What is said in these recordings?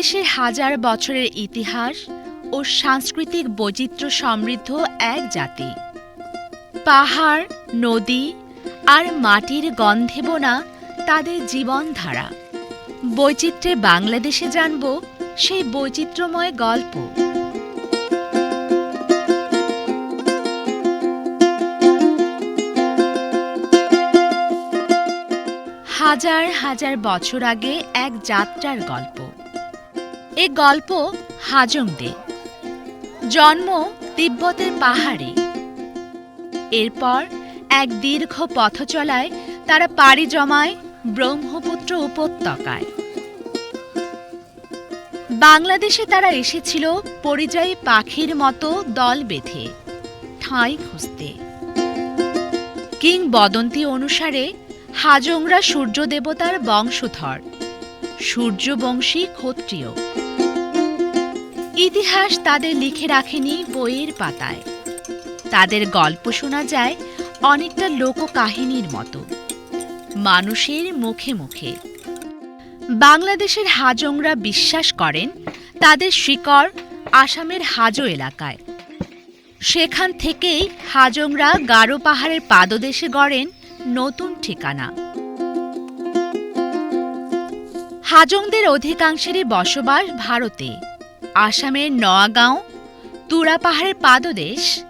বাংলাদেশের হাজার বছরের ইতিহাস ও সাংস্কৃতিক বৈচিত্র্য সমৃদ্ধ এক জাতি। পাহাড়, নদী আর মাটির গন্ধে বোনা তাদের জীবনধারা। বৈচিত্র্যে বাংলাদেশে জানব সেই বৈচিত্র্যময় গল্প। হাজার হাজার বছর আগে এক যাত্রার গল্প। এ গল্প হাজংদে জন্ম তিব্বতের পাহাড়ে। এরপর এক দীর্ঘ পথ চলায় তারা পাড়ি জমায় ব্রহ্মপুত্র উপত্যকায়। বাংলাদেশে তারা এসেছিল পরিযায়ী পাখির মতো দল বেঁধে, ঠাঁই খুঁজতে। কিংবদন্তি অনুসারে হাজংরা সূর্য দেবতার বংশধর। সূর্যবংশী ক্ষত্রিয়। ইতিহাস তাদের লিখে রাখেনি বইয়ের পাতায়। তাদের গল্প শোনা যায় অনেকটা লোককাহিনীর মতো, মানুষের মুখে মুখে। বাংলাদেশের হাজংরা বিশ্বাস করেন তাদের শিকড় আসামের হাজো এলাকায়। সেখান থেকেই হাজংরা গারো পাহাড়ের পাদদেশে গড়েন নতুন ঠিকানা। হাজংদের অধিকাংশেরই বসবাস ভারতে। আসামের নয়াগাঁও তুরা পাহাড়ের পাদদেশ,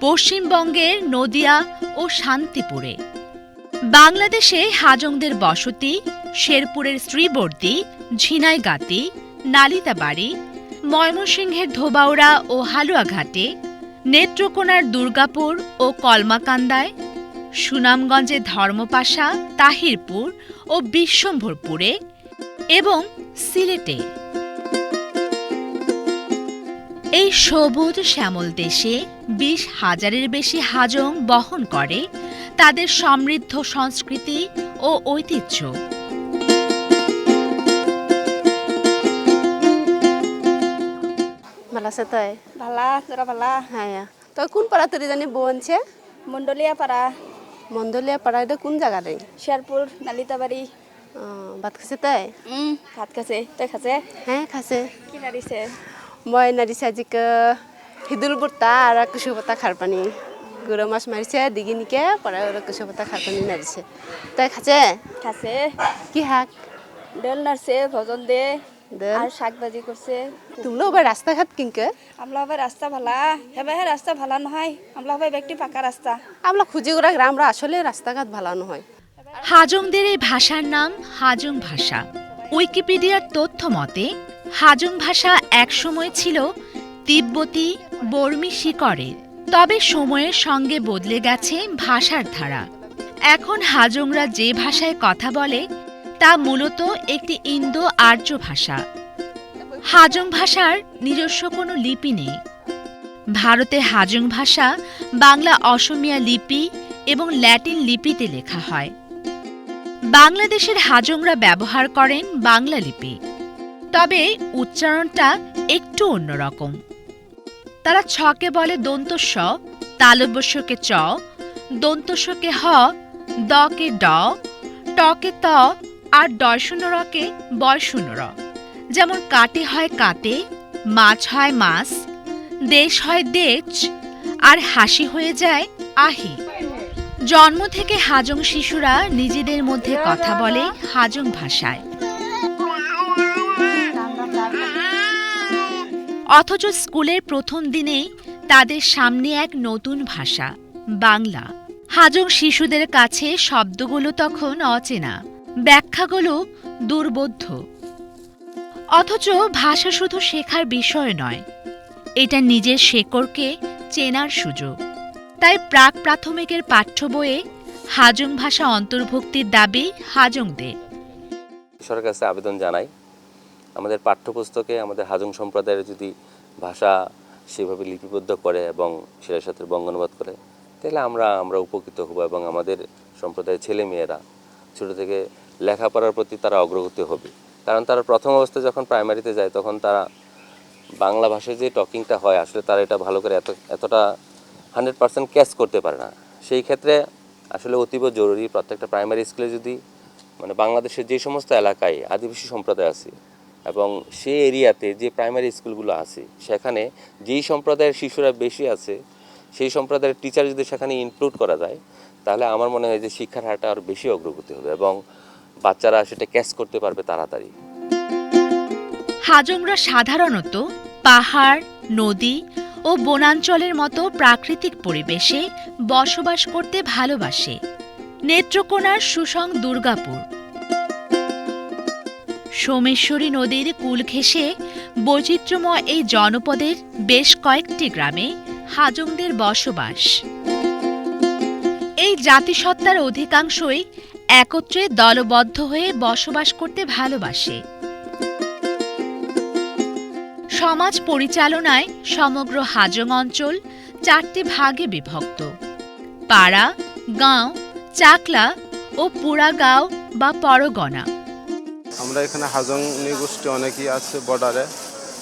পশ্চিমবঙ্গের নদিয়া ও শান্তিপুরে। বাংলাদেশে হাজংদের বসতি, শেরপুরের শ্রীবর্দী, ঝিনাইগাতি, নালিতাবাড়ি, ময়মনসিংহের ধোবাউড়া ও হালুয়াঘাটে, নেত্রকোনার দুর্গাপুর ও কলমাকান্দায় সুনামগঞ্জে ধর্মপাশা, তাহিরপুর ও বিশ্বম্ভরপুরে এবং সিলেটে। এই সবুজ শ্যামল দেশে বিশ হাজারের বেশি হাজং বহন করে। তাদের সমৃদ্ধ সংস্কৃতি ও ঐতিহ্য। ভালো আছে তই? ভালা তোরা ভালা? হ্যাঁ তই কোন পাড়া তোর জানি বউ আনছে? পাড়া পাড়া এটা কোন জায়গাতে শেরপুর নালিতাবাড়ি ভাত খাইছে তই? ভাত খাইছে। তই খাইছে? হ্যাঁ খাইছে। কি মই নাৰিছে আজিকে সিদুল বৰ্তা আৰু কুচু বতা খাৰ পানী। গুড়া মাছ মাৰিছে দিগিনিকে পাৰা আৰু কুচু বতা খাৰ পানী নাৰিছে। তই খাইছে? খাইছে। কি শাক? ডেল নাড়ছে ভজন দে। দেল আর শাক ভাজি করছে তোমলো এবার রাস্তা ঘাট কিনকে আমলা হবে রাস্তা ভালা। হেবাহে রাস্তা ভালা নহয়। আমলা হবে ব্যক্তি পাকা রাস্তা আমরা খুঁজি করা আমরা আসলে রাস্তাঘাট ভালো নহয়। হাজংদের এই ভাষার নাম হাজং ভাষা। উইকিপিডিয়ার তথ্য মতে হাজং ভাষা একসময় ছিল তিব্বতী বর্মী শিকড়ের। তবে সময়ের সঙ্গে বদলে গেছে ভাষার ধারা। এখন হাজংরা যে ভাষায় কথা বলে, তা মূলত একটি ইন্দো আর্য ভাষা। হাজং ভাষার নিজস্ব কোনো লিপি নেই। ভারতে হাজং ভাষা, বাংলা অসমিয়া লিপি এবং ল্যাটিন লিপিতে লেখা হয়। বাংলাদেশের হাজংরা ব্যবহার করেন বাংলা লিপি। তবে উচ্চারণটা একটু অন্যরকম তারা ছকে বলে দন্তস্ব তালব্যস্যকে চ দন্তস্বকে হ দকে ড টকে ত আর ডয়শূন্য রকে বয়শূন্য র। যেমন কাটে হয় কাতে মাছ হয় মাছ, দেশ হয় দেশ, আর হাসি হয়ে যায় আহি। জন্ম থেকে হাজং শিশুরা নিজেদের মধ্যে কথা বলে হাজং ভাষায়। অথচ স্কুলের প্রথম দিনেই তাদের সামনে এক নতুন ভাষা, বাংলা। হাজং শিশুদের কাছে শব্দগুলো তখন অচেনা, ব্যাখ্যাগুলো দুর্বোধ্য। অথচ ভাষা শুধু শেখার বিষয় নয়, এটা নিজের শেকড়কে চেনার সুযোগ। তাই প্রাক প্রাথমিকের পাঠ্য বইয়ে হাজং ভাষা অন্তর্ভুক্তির দাবি হাজংদের। সরকারের কাছে আবেদন জানাই আমাদের পাঠ্যপুস্তকে আমাদের হাজং সম্প্রদায়ের যদি ভাষা সেভাবে লিপিবদ্ধ করে এবং সেটার সাথে বঙ্গানুবাদ করে, তাহলে আমরা আমরা উপকৃত হব এবং আমাদের সম্প্রদায়ের ছেলে মেয়েরা ছোটো থেকে লেখাপড়ার প্রতি তারা অগ্রগতি হবে। কারণ তারা প্রথম অবস্থায় যখন প্রাইমারিতে যায়, তখন তারা বাংলা ভাষায় যে টকিংটা হয়, আসলে তারা এটা ভালো করে এত, এতটা হান্ড্রেড পার্সেন্ট ক্যাচ করতে পারে না। সেই ক্ষেত্রে আসলে অতীব জরুরি প্রত্যেকটা প্রাইমারি স্কুলে যদি মানে বাংলাদেশের যে সমস্ত এলাকায় আদিবাসী সম্প্রদায় আছে এবং সেই এরিয়াতে যে প্রাইমারি স্কুলগুলো আছে, সেখানে যেই সম্প্রদায়ের শিশুরা বেশি আছে, সেই সম্প্রদায়ের টিচার যদি সেখানে ইনক্লুড করা যায়, তাহলে আমার মনে হয় যে শিক্ষার হারটা আরও বেশি অগ্রগতি হবে এবং বাচ্চারা সেটা ক্যাচ করতে পারবে তাড়াতাড়ি। হাজংরা সাধারণত পাহাড়, নদী ও বনাঞ্চলের মতো প্রাকৃতিক পরিবেশে বসবাস করতে ভালোবাসে। নেত্রকোনার সুসং দুর্গাপুর। সোমেশ্বরী নদীর কূল ঘেঁষে বৈচিত্র্যময় এই জনপদের বেশ কয়েকটি গ্রামে হাজংদের বসবাস। এই জাতিসত্তার অধিকাংশই একত্রে দলবদ্ধ হয়ে বসবাস করতে ভালোবাসে। সমাজ পরিচালনায় সমগ্র হাজং অঞ্চল চারটি ভাগে বিভক্ত। পাড়া, গাঁও, চাকলা ও পুরাগাঁও বা পরগনা। আমরা এখানে হাজং নৃগোষ্ঠী অনেকেই আছে বর্ডারে।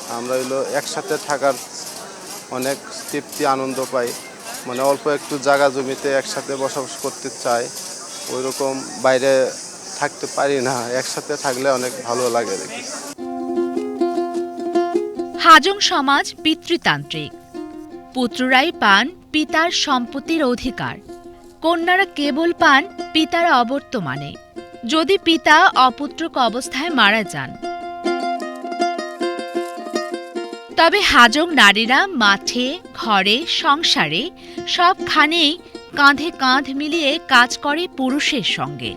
আমরা হইল একসাথে থাকার অনেক তৃপ্তি, আনন্দ পাই। মানে অল্প একটু জায়গা জমিতে একসাথে বসবাস করতে চাই। ওই রকম বাইরে থাকতে পারি না। একসাথে থাকলে অনেক ভালো লাগে দেখি। হাজং সমাজ পিতৃতান্ত্রিক। পুত্ররাই পান পিতার সম্পত্তির অধিকার। কন্যারা কেবল পান পিতার অবর্তমানে। যদি পিতা অপুত্রক অবস্থায় মারা যান। তবে হাজং নারীরা মাঠে, ঘরে, সংসারে সবখানেই কাঁধে কাঁধ মিলিয়ে কাজ করে পুরুষের সঙ্গে।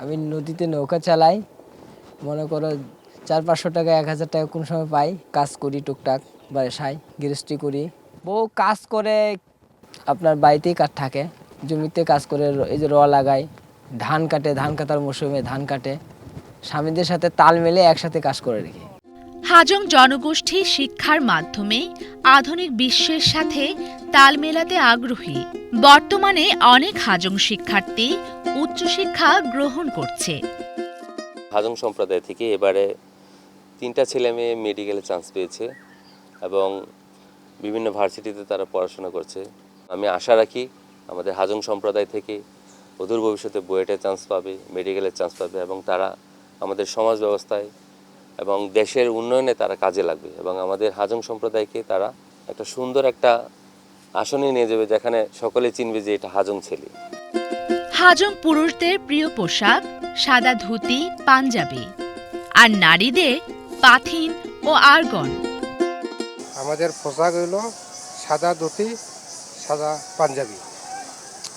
আমি নদীতে নৌকা চালাই। মনে করো চার পাঁচশো টাকা, এক হাজার টাকা কোন সময় পাই। কাজ করি টুকটাক, বাসায় গৃহস্থী করি। বউ কাজ করে আপনার বাড়িতেই কাজ থাকে। জমিতে কাজ করে এই যে র লাগায় ধান কাটে ধান কাটার মৌসুমে ধান কাটে স্বামীদের সাথে তাল মেলে একসাথে কাজ করে রেখে হাজং জনগোষ্ঠী শিক্ষার মাধ্যমে আধুনিক বিশ্বের সাথে তাল মেলাতে আগ্রহী। বর্তমানে অনেক হাজং শিক্ষার্থী উচ্চশিক্ষা গ্রহণ করছে। হাজং সম্প্রদায় থেকে এবারে তিনটা ছেলে মেয়ে মেডিকেলে চান্স পেয়েছে এবং বিভিন্ন ভার্সিটিতে তারা পড়াশোনা করছে। আমি আশা রাখি আমাদের হাজং সম্প্রদায় থেকে অদূর ভবিষ্যতে বুয়েটে চান্স পাবে মেডিকেলে চান্স পাবে এবং তারা আমাদের সমাজ ব্যবস্থায় এবং দেশের উন্নয়নে তারা কাজে লাগবে এবং আমাদের হাজং সম্প্রদায়কে তারা একটা সুন্দর একটা আসনে নিয়ে যাবে যেখানে সকলে চিনবে যে এটা হাজং ছেলে। হাজং পুরুষদের প্রিয় পোশাক সাদা ধুতি পাঞ্জাবি। আর নারীদের পাথিন ও আরগন। আমাদের পোশাক হইল সাদা ধুতি সাদা পাঞ্জাবি।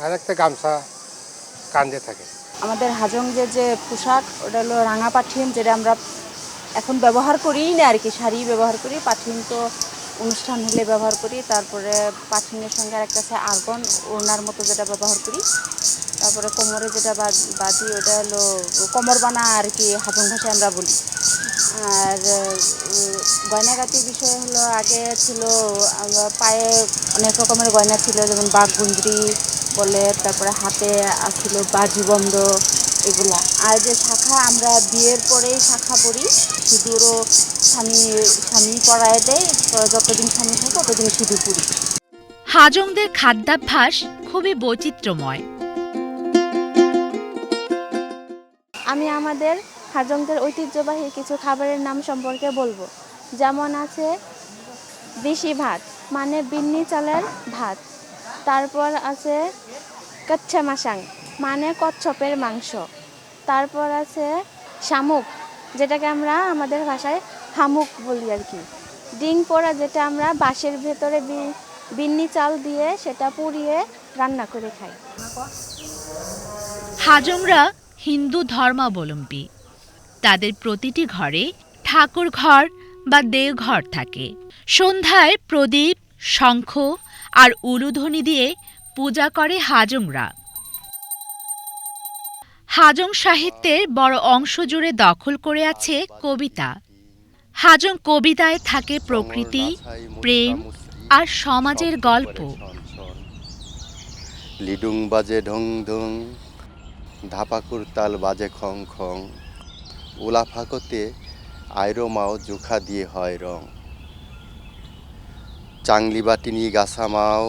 আর একটা গামছা কান্দে থাকে। আমাদের হাজংদের যে পোশাক, ওটা হলো রাঙা পাঠিন যেটা আমরা এখন ব্যবহার করিই না আর কি, শাড়ি ব্যবহার করি পাঠিন তো অনুষ্ঠান হলে ব্যবহার করি, তারপরে পাঠিনের সঙ্গে একটা আছে আর্গন, ওড়নার মতো যেটা ব্যবহার করি। তারপরে কোমরে যেটা বাঁধি ওটা হলো কোমর বানা আর কি, হাজং ভাষায় আমরা বলি। আর গয়নাগাতির বিষয় হলো আগে ছিল পায়ে অনেক রকমের গয়না ছিল, যেমন বাঘ গুন্দ্রি বলে তারপরে হাতে ছিল বাজিবন্ধ এগুলা। আর যে শাখা আমরা বিয়ের পরেই শাখা পরি। সিঁদুরও স্বামী স্বামী পরায় দেয়। যতদিন স্বামী থাকে ততদিন সিঁদুর পরি। হাজংদের খাদ্যাভ্যাস খুবই বৈচিত্র্যময়। আমি আমাদের হাজংদের ঐতিহ্যবাহী কিছু খাবারের নাম সম্পর্কে বলব। যেমন আছে বিশি ভাত মানে বিন্নি চালের ভাত। তারপর আছে কচ্ছা মাসাং মানে কচ্ছপের মাংস। তারপর আছে শামুক, যেটাকে আমরা আমাদের ভাষায় হামুক বলি আর কি। ডিং পোড়া যেটা আমরা বাঁশের ভেতরে বিন্নি চাল দিয়ে সেটা পুড়িয়ে রান্না করে খাই। হাজংরা হিন্দু ধর্মাবলম্বী। তাদের প্রতিটি ঘরে ঠাকুর ঘর বা দেওঘর থাকে। সন্ধ্যায় প্রদীপ, শঙ্খ আর উলুধ্বনি দিয়ে পূজা করে হাজংরা। হাজং সাহিত্যের বড় অংশ জুড়ে দখল করে আছে কবিতা। হাজং কবিতায় থাকে প্রকৃতি, প্রেম আর সমাজের গল্প। লিডুং বাজে ঢং ঢং, ধাপাকুর তাল বাজে খং খং ওলা ফাঁকতে আইরো মাও জোখা দিয়ে হয় রং। চাংলি বাটি নিয়ে গাছা মাও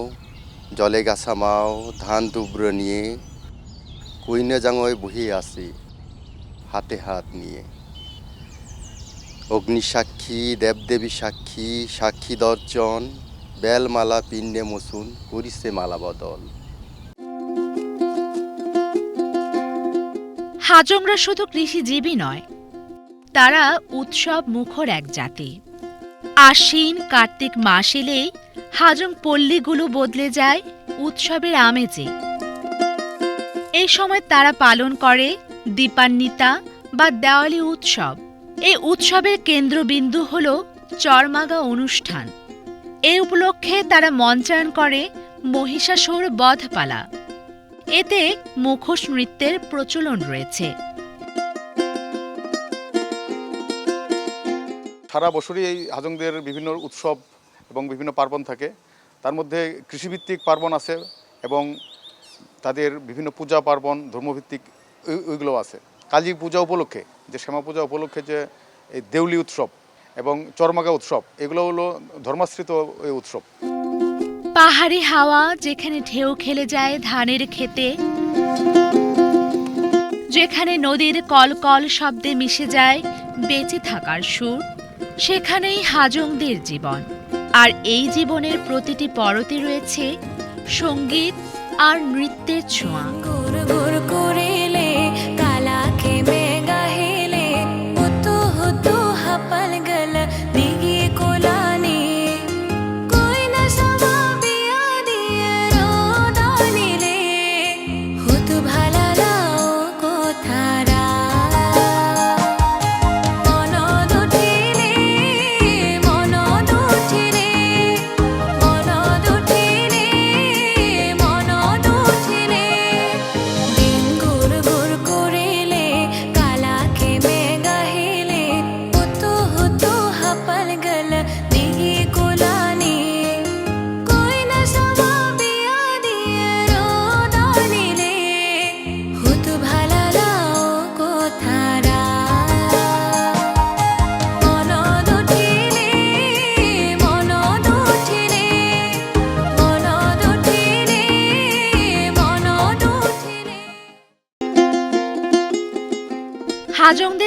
জলে গাছা মাও, ধান দুব্র নিয়ে, কুইনে জাঙয় বহি আছি, হাতে হাত নিয়ে। অগ্নি সাক্ষী, দেবদেবী সাক্ষী সাক্ষী দর্জন, বেলমালা পিণ্ডে মসুন করিছে মালা বদল। হাজংরা শুধু কৃষিজীবী নয়, তারা উৎসব মুখর এক জাতি। আশ্বিন, কার্তিক মাস এলেই হাজং পল্লীগুলো বদলে যায় উৎসবের আমেজে। এই সময় তারা পালন করে দীপান্বিতা বা দেওয়ালি উৎসব। এই উৎসবের কেন্দ্রবিন্দু হল চরমাগা অনুষ্ঠান। এই উপলক্ষে তারা মঞ্চায়ন করে মহিষাসুর বধপালা। এতে মুখোশ নৃত্যের প্রচলন রয়েছে। সারা বছরই এই হাজংদের বিভিন্ন উৎসব এবং বিভিন্ন পার্বণ থাকে। তার মধ্যে কৃষিভিত্তিক পার্বণ আছে এবং তাদের বিভিন্ন পূজা পার্বণ, ধর্মভিত্তিক ওই- ওইগুলো আছে। কালী পূজা উপলক্ষে, যে শ্যামা পূজা উপলক্ষে যে এই দেউলি উৎসব এবং চরমাগা উৎসব, এগুলো হলো ধর্মাশ্রিত এই উৎসব। পাহাড়ি হাওয়া যেখানে ঢেউ খেলে যায় ধানের খেতে যেখানে নদীর কলকল শব্দে মিশে যায় বেঁচে থাকার সুর, সেখানেই হাজংদের জীবন। আর এই জীবনের প্রতিটি পরতে রয়েছে সংগীত আর নৃত্যের ছোঁয়া।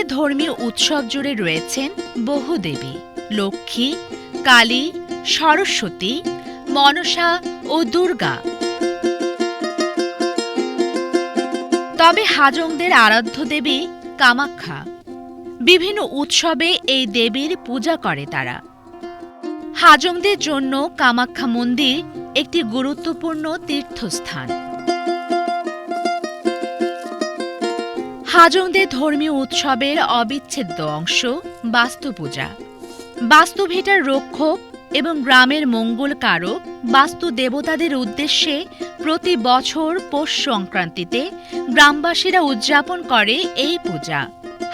ধর্মীয় উৎসব জুড়ে রয়েছেন বহু দেবী, লক্ষ্মী, কালী, সরস্বতী, মনসা ও দুর্গা। তবে হাজংদের আরাধ্য দেবী কামাখ্যা। বিভিন্ন উৎসবে এই দেবীর পূজা করে তারা। হাজংদের জন্য কামাখ্যা মন্দির একটি গুরুত্বপূর্ণ তীর্থস্থান। হাজংদের ধর্মীয় উৎসবের অবিচ্ছেদ্য অংশ বাস্তু পূজা বাস্তুভিটার রক্ষক এবং গ্রামের মঙ্গল কারক বাস্তু দেবতাদের উদ্দেশ্যে প্রতি বছর পৌষ সংক্রান্তিতে গ্রামবাসীরা উদযাপন করে এই পূজা।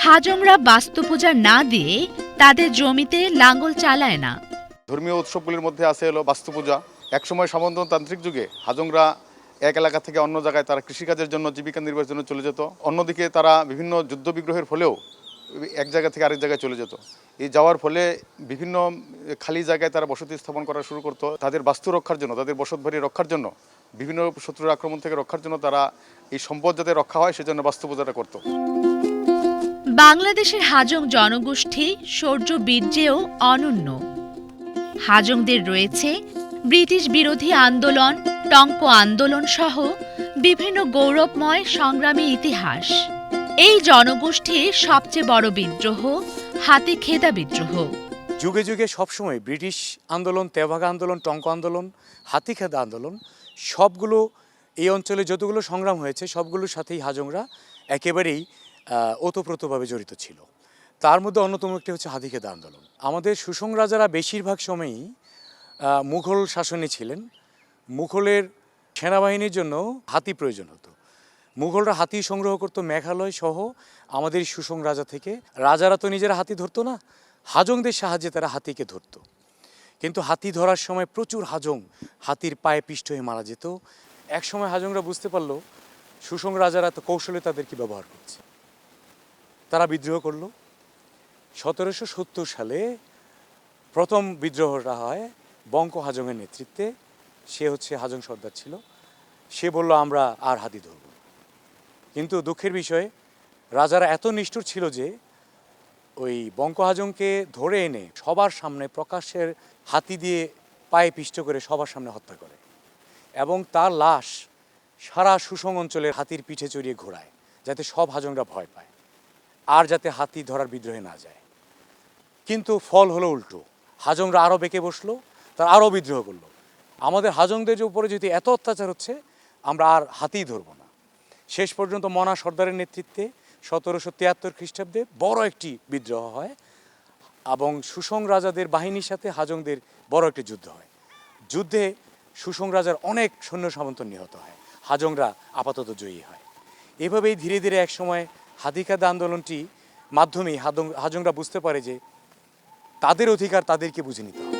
হাজংরা বাস্তু পূজা না দিয়ে তাদের জমিতে লাঙ্গল চালায় না। ধর্মীয় উৎসবগুলির মধ্যে আছে হলো বাস্তু পূজা একসময় সামন্ততান্ত্রিক যুগে হাজংরা এক এলাকা থেকে অন্য জায়গায় তারা কৃষিকাজের জন্য, জীবিকা নির্বাহের জন্য চলে যেত। অন্যদিকে তারা বিভিন্ন যুদ্ধ বিগ্রহের ফলেও এক জায়গা থেকে আরেক জায়গায় চলে যেত। এই যাওয়ার ফলে বিভিন্ন খালি জায়গায় তারা বসতি স্থাপন করা শুরু করতো। তাদের বাস্তু রক্ষার জন্য, তাদের বসতবাড়ি রক্ষার জন্য, বিভিন্ন শত্রুর আক্রমণ থেকে রক্ষার জন্য তারা এই সম্পদ যাতে রক্ষা হয়, সেজন্য বাস্তু পূজাটা করতো। বাংলাদেশের হাজং জনগোষ্ঠী শৌর্য বীর্যেও অনন্য। হাজংদের রয়েছে ব্রিটিশ বিরোধী আন্দোলন, টঙ্ক আন্দোলন সহ বিভিন্ন গৌরবময় সংগ্রামী ইতিহাস। এই জনগোষ্ঠীর সবচেয়ে বড় বিদ্রোহ হাতিখেদা বিদ্রোহ। যুগে যুগে সবসময় ব্রিটিশ আন্দোলন, তেভাগা আন্দোলন, টঙ্ক আন্দোলন হাতিখেদা আন্দোলন, সবগুলো এই অঞ্চলে যতগুলো সংগ্রাম হয়েছে, সবগুলোর সাথেই হাজংরা একেবারেই ওতপ্রোতভাবে জড়িত ছিল। তার মধ্যে অন্যতম একটি হচ্ছে হাতিখেদা আন্দোলন। আমাদের সুসং রাজারা বেশিরভাগ সময়ই মুঘল শাসনে ছিলেন। মুঘলের সেনাবাহিনীর জন্য হাতি প্রয়োজন হতো। মুঘলরা হাতি সংগ্রহ করতো মেঘালয় সহ আমাদের সুসং রাজা থেকে। রাজারা তো নিজেরা হাতি ধরতো না। হাজংদের সাহায্যে তারা হাতিকে ধরতো। কিন্তু হাতি ধরার সময় প্রচুর হাজং হাতির পায়ে পিষ্ট হয়ে মারা যেত। এক সময় হাজংরা বুঝতে পারল সুসং রাজারা তো কৌশলে তাদেরকে ব্যবহার করছে। তারা বিদ্রোহ করল। সতেরোশো সত্তর সালে প্রথম বিদ্রোহটা হয় বঙ্ক হাজংয়ের নেতৃত্বে সে হচ্ছে হাজং সর্দার ছিল। সে বলল, আমরা আর হাতি ধরব কিন্তু দুঃখের বিষয়ে, রাজারা এত নিষ্ঠুর ছিল যে ওই বঙ্ক হাজংকে ধরে এনে সবার সামনে প্রকাশ্যের হাতি দিয়ে পায়ে পিষ্ট করে সবার সামনে হত্যা করে এবং তার লাশ সারা সুসং অঞ্চলের হাতির পিঠে চড়িয়ে ঘোরায়, যাতে সব হাজংরা ভয় পায় আর যাতে হাতি ধরার বিদ্রোহে না যায়। কিন্তু ফল হলো উল্টো। হাজংরা আরও বেঁকে বসল তার আরও বিদ্রোহ করল। আমাদের হাজংদের উপরে যদি এত অত্যাচার হচ্ছে, আমরা আর হাতিই ধরবো না। শেষ পর্যন্ত মনা সর্দারের নেতৃত্বে সতেরোশো তিয়াত্তর খ্রিস্টাব্দে বড় একটি বিদ্রোহ হয় এবং সুসং রাজাদের বাহিনীর সাথে হাজংদের বড় একটি যুদ্ধ হয়। যুদ্ধে সুসং রাজার অনেক সৈন্য সামন্ত নিহত হয়। হাজংরা আপাতত জয়ী হয়। এভাবেই ধীরে ধীরে একসময় হাদিকাদ আন্দোলনটি মাধ্যমেই হাজংরা বুঝতে পারে যে তাদের অধিকার তাদেরকে বুঝে নিতে হবে।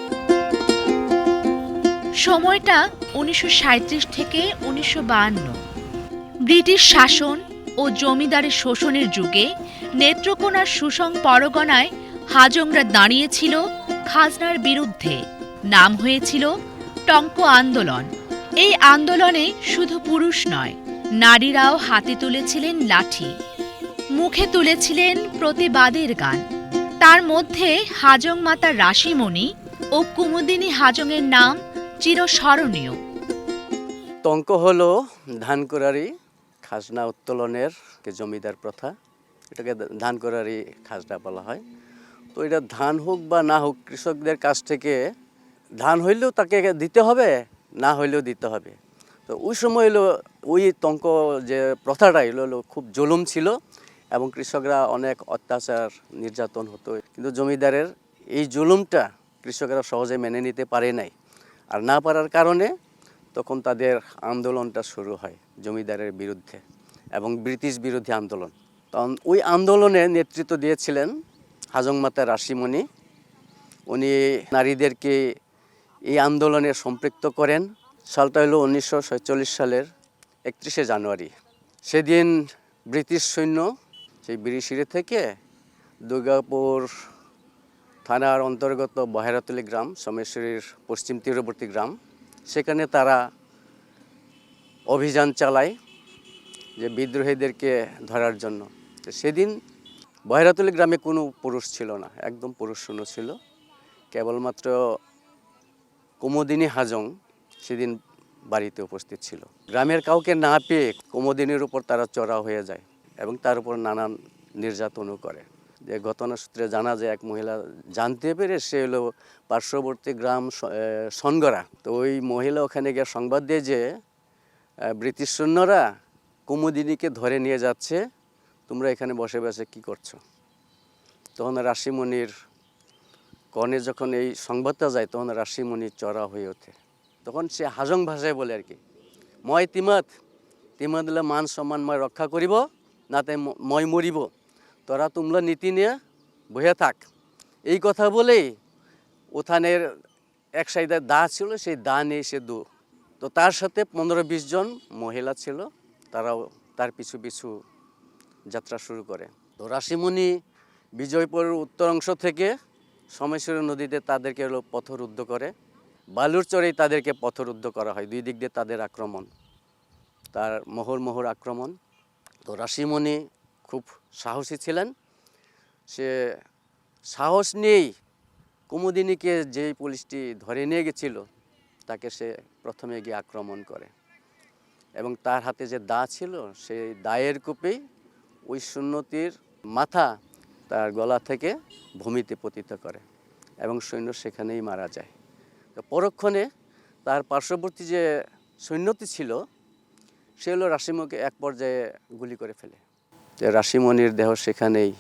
সময়টা উনিশশো সাঁইত্রিশ থেকে উনিশশো ব্রিটিশ শাসন ও জমিদারের শোষণের যুগে নেত্রকোনার সুসং পরগনায় হাজংরা দাঁড়িয়েছিল খাজনার বিরুদ্ধে। নাম হয়েছিল টঙ্ক আন্দোলন। এই আন্দোলনে শুধু পুরুষ নয়, নারীরাও হাতে তুলেছিলেন লাঠি, মুখে তুলেছিলেন প্রতিবাদের গান। তার মধ্যে হাজং মাতা রাশিমণি ও কুমুদিনী হাজংয়ের নাম চিরস্মরণীয়। টঙ্ক হলো ধানকুরারি খাজনা উত্তোলনের জমিদার প্রথা। এটাকে ধানকুরারি খাজনা বলা হয়। তো এটা ধান হোক বা না হোক, কৃষকদের কাছ থেকে ধান হইলেও তাকে দিতে হবে, না হইলেও দিতে হবে। তো ওই সময় হলো ওই টঙ্ক যে প্রথাটা এলো হলো খুব জুলুম ছিল এবং কৃষকরা অনেক অত্যাচার, নির্যাতন হতো। কিন্তু জমিদারের এই জুলুমটা কৃষকরা সহজে মেনে নিতে পারে নাই। আর না পারার কারণে তখন তাদের আন্দোলনটা শুরু হয় জমিদারের বিরুদ্ধে এবং ব্রিটিশ বিরোধী আন্দোলন। তখন ওই আন্দোলনে নেতৃত্ব দিয়েছিলেন হাজং মাতা রাশিমণি। উনি নারীদেরকে এই আন্দোলনে সম্পৃক্ত করেন। সালটা হলো উনিশশো সালের একত্রিশে জানুয়ারি। সেদিন ব্রিটিশ সৈন্য, সেই বিরিশিরি থেকে দুর্গাপুর থানার অন্তর্গত বহেরাতলি গ্রাম, সোমেশ্বরীর পশ্চিম তীরবর্তী গ্রাম। সেখানে তারা অভিযান চালায় যে বিদ্রোহীদেরকে ধরার জন্য। সেদিন বহেরাতলি গ্রামে কোনো পুরুষ ছিল না, একদম পুরুষ শূন্য ছিল। কেবলমাত্র কুমোদিনী হাজং সেদিন বাড়িতে উপস্থিত ছিল। গ্রামের কাউকে না পেয়ে কুমোদিনীর উপর তারা চড়া হয়ে যায় এবং তার উপর নানান নির্যাতনও করে। যে ঘটনা সূত্রে জানা যায় এক মহিলা জানতে পেরে সে হলো পার্শ্ববর্তী গ্রাম সনগড়া। তো ওই মহিলা ওখানে গিয়ে সংবাদ দিয়ে যে ব্রিটিশ সৈন্যরা কুমুদিনীকে ধরে নিয়ে যাচ্ছে, তোমরা এখানে বসে বসে কি করছ? তখন রাশিমণির কর্ণে যখন এই সংবাদটা যায়, তখন রাশিমণি চড়া হয়ে ওঠে। তখন সে হাজং ভাষায় বলে আর কি, মই তিমাত তিমতলে মান সম্মান মই রক্ষা করিব, নাতে মই মরিব। তোরা তোমরা নীতি নিয়ে বহে থাক। এই কথা বলেই উঠানের এক সাইডে দা ছিল, সেই দা নিয়ে সে দু। তো তার সাথে পনেরো বিশ জন মহিলা ছিল, তারাও তার পিছু পিছু যাত্রা শুরু করে। তো রাশিমণি বিজয়পুরের উত্তর অংশ থেকে সোমেশ্বরী নদীতে তাদেরকে হলো পথরুদ্ধ করে। বালুর চরেই তাদেরকে পথরুদ্ধ করা হয়, দুই দিক দিয়ে তাদের আক্রমণ, তার মোহর মোহর আক্রমণ। তো রাশিমণি খুব সাহসী ছিলেন। সে সাহস নিয়েই কুমুদিনীকে যেই পুলিশটি ধরে নিয়ে গেছিল, তাকে সে প্রথমে গিয়ে আক্রমণ করে। এবং তার হাতে যে দা ছিল, সেই দায়ের কূপেই ওই শূন্যতির মাথা তার গলা থেকে ভূমিতে পতিত করে এবং সৈন্য সেখানেই মারা যায়। তো পরক্ষণে তার পার্শ্ববর্তী যে সৈন্যটি ছিল, সে হলো রাশিমকে এক পর্যায়ে গুলি করে ফেলে। যে রাশিমণির দেহ সেখানেই,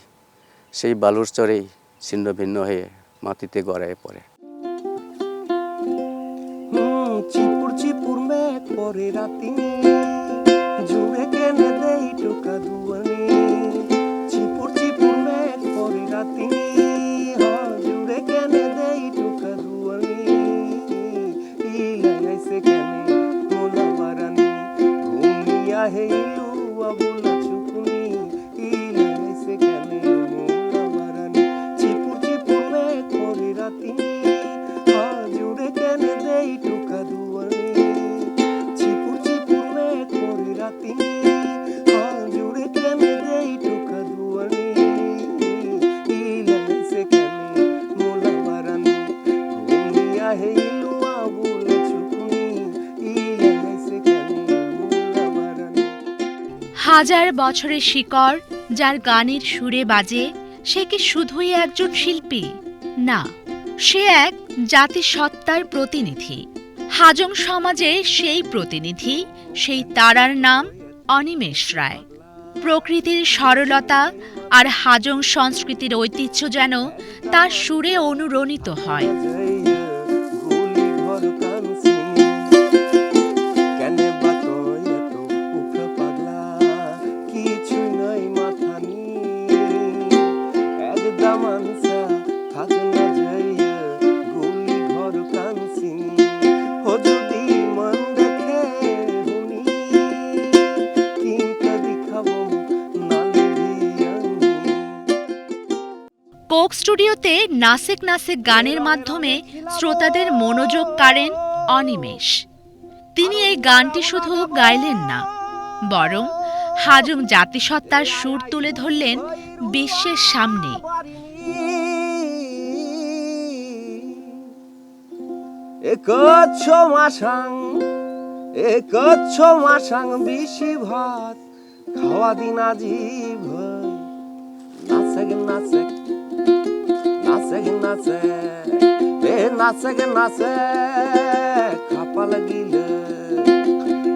সেই বালুর চরেই ছিন্ন ভিন্ন হয়ে মাটিতে গড়ায় পড়ে। চিপুর চিপুর মেঘ পরে রাতি হাজার বছরের শিকড় যার গানের সুরে বাজে, সে কি শুধুই একজন শিল্পী? না, সে এক জাতিসত্তার প্রতিনিধি। হাজং সমাজে সেই প্রতিনিধি, সেই তারার নাম অনিমেষ রায়। প্রকৃতির সরলতা আর হাজং সংস্কৃতির ঐতিহ্য যেন তার সুরে অনুরণিত হয়। কোক স্টুডিওতে নাসেক নাসেক গানের মাধ্যমে শ্রোতাদের মনোযোগ কাড়েন অনিমেষ। তিনি এই গানটি শুধু গাইলেন না, বরং হাজং জাতিসত্তার সুর তুলে ধরলেন বিশ্বের সামনে। খাওয়া দিন আজি নাচে নাচে গে নাচে এ নাচে গে নাচে খাপা লাগিলে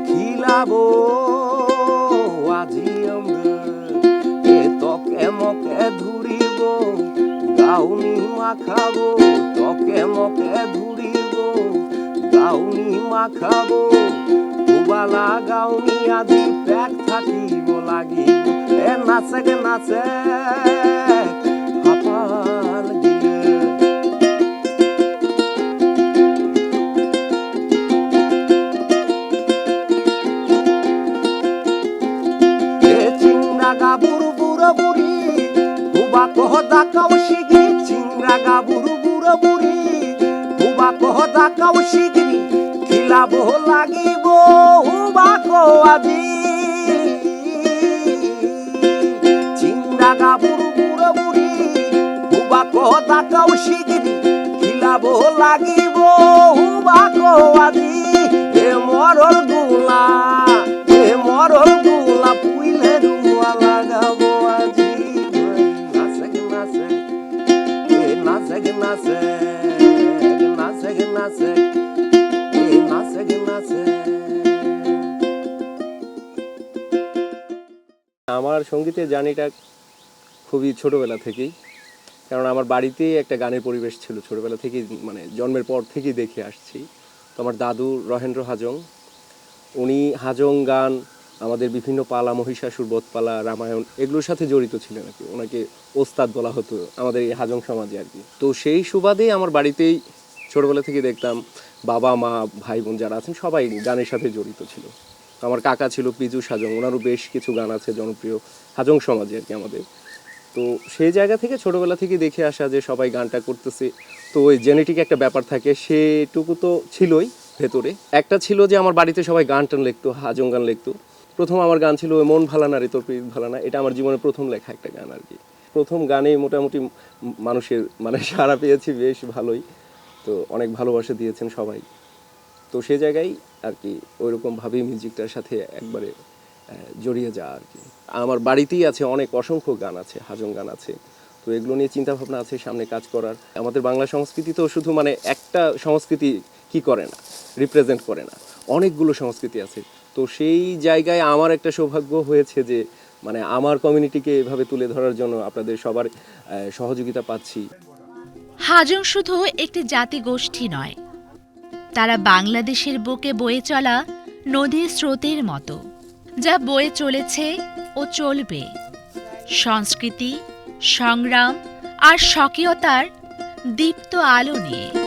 খিলাবো আজি আমরা এ তকে মকে ধুরিব গাউনি মাখাবো তকে মকে ধুরিব গাউনি মাখাবো কুবালা গাউনি আদি প্যাক থাকিব লাগিব। এ নাচে নাচে হাপাল দাকাও খিলাব লাগিব হুবা কো আজি? চিংড়া গাবুর বুড়ো বুড়ি, হুবা কহ দাকাও শিগি খিলাব লাগিব হুবাক আজি? সঙ্গীতের জার্নিটা খুবই ছোটোবেলা থেকেই। কারণ আমার বাড়িতেই একটা গানের পরিবেশ ছিল ছোটোবেলা থেকেই মানে জন্মের পর থেকেই দেখে আসছি। তো আমার দাদু রহেন্দ্র হাজং, উনি হাজং গান, আমাদের বিভিন্ন পালা, মহিষাসুর বোধপালা রামায়ণ এগুলোর সাথে জড়িত ছিলেন আর কি। ওনাকে ওস্তাদ বলা হতো আমাদের এই হাজং সমাজে আর কি। তো সেই সুবাদেই আমার বাড়িতেই ছোটোবেলা থেকে দেখতাম বাবা, মা, ভাই, বোন যারা আছেন সবাই গানের সাথে জড়িত ছিল। আমার কাকা ছিল পিজু সাজং, ওনারও বেশ কিছু গান আছে জনপ্রিয় হাজং সমাজে আর কি আমাদের। তো সেই জায়গা থেকে ছোটোবেলা থেকে দেখে আসা যে সবাই গানটা করতেছে, তো ওই জেনেটিক একটা ব্যাপার থাকে, সেটুকু তো ছিলই ভেতরে। একটা ছিল যে আমার বাড়িতে সবাই গান টান লিখতো হাজং গান লিখতো। প্রথম আমার গান ছিল ওই মন ভালানা রে তোর প্রীত ভালানা এটা আমার জীবনের প্রথম লেখা একটা গান আর কি। প্রথম গানেই মোটামুটি মানুষের মানে সাড়া পেয়েছি, বেশ ভালোই। তো অনেক ভালোবাসা দিয়েছেন সবাই। তো সে জায়গায় আর কি ওইরকমভাবেই মিউজিকটার সাথে একবারে জড়িয়ে যাওয়া আর কি। আমার বাড়িতেই আছে অনেক অসংখ্য গান আছে, হাজং গান আছে। তো এগুলো নিয়ে চিন্তা ভাবনা আছে সামনে কাজ করার। আমাদের বাংলা সংস্কৃতি তো শুধু মানে একটা সংস্কৃতি কি করে না রিপ্রেজেন্ট করে না, অনেকগুলো সংস্কৃতি আছে। তো সেই জায়গায় আমার একটা সৌভাগ্য হয়েছে যে মানে আমার কমিউনিটিকে এভাবে তুলে ধরার জন্য আপনাদের সবার সহযোগিতা পাচ্ছি। হাজং শুধু একটি জাতিগোষ্ঠী নয় তারা বাংলাদেশের বুকে বয়ে চলা নদীর স্রোতের মতো, যা বয়ে চলেছে ও চলবে। সংস্কৃতি, সংগ্রাম আর স্বকীয়তার দীপ্ত আলো নিয়ে।